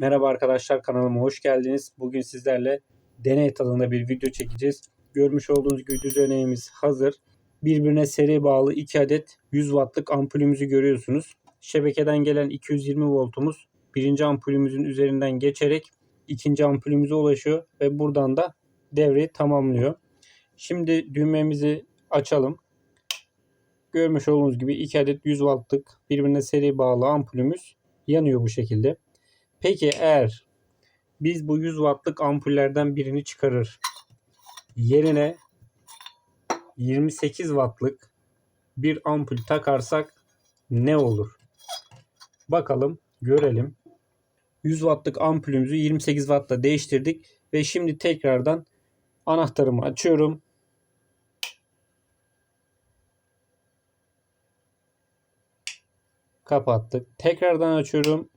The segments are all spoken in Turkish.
Merhaba arkadaşlar kanalıma hoş geldiniz. Bugün sizlerle deney tadında bir video çekeceğiz. Görmüş olduğunuz gibi düzeneğimiz hazır. Birbirine seri bağlı 2 adet 100 wattlık ampulümüzü görüyorsunuz. Şebekeden gelen 220 voltumuz birinci ampulümüzün üzerinden geçerek ikinci ampulümüze ulaşıyor ve buradan da devreyi tamamlıyor. Şimdi düğmemizi açalım. Görmüş olduğunuz gibi 2 adet 100 wattlık birbirine seri bağlı ampulümüz yanıyor bu şekilde. Peki eğer biz bu 100 wattlık ampullerden birini çıkarır yerine 28 wattlık bir ampul takarsak ne olur? Bakalım, görelim. 100 wattlık ampulümüzü 28 wattla değiştirdik ve şimdi tekrardan anahtarımı açıyorum. Kapattık. Tekrardan açıyorum.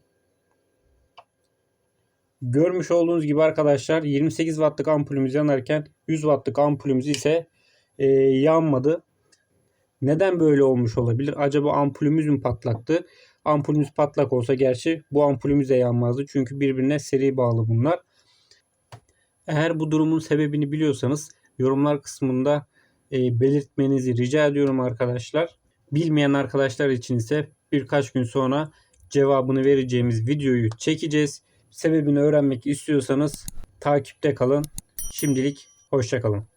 Görmüş olduğunuz gibi arkadaşlar 28 wattlık ampulümüz yanarken 100 wattlık ampulümüz ise e, yanmadı. Neden böyle olmuş olabilir? Acaba ampulümüz mü patlaktı? Ampulümüz patlak olsa gerçi bu ampulümüz de yanmazdı. Çünkü birbirine seri bağlı bunlar. Eğer bu durumun sebebini biliyorsanız yorumlar kısmında e, belirtmenizi rica ediyorum arkadaşlar. Bilmeyen arkadaşlar için ise birkaç gün sonra cevabını vereceğimiz videoyu çekeceğiz. Sebebini öğrenmek istiyorsanız takipte kalın. Şimdilik hoşçakalın.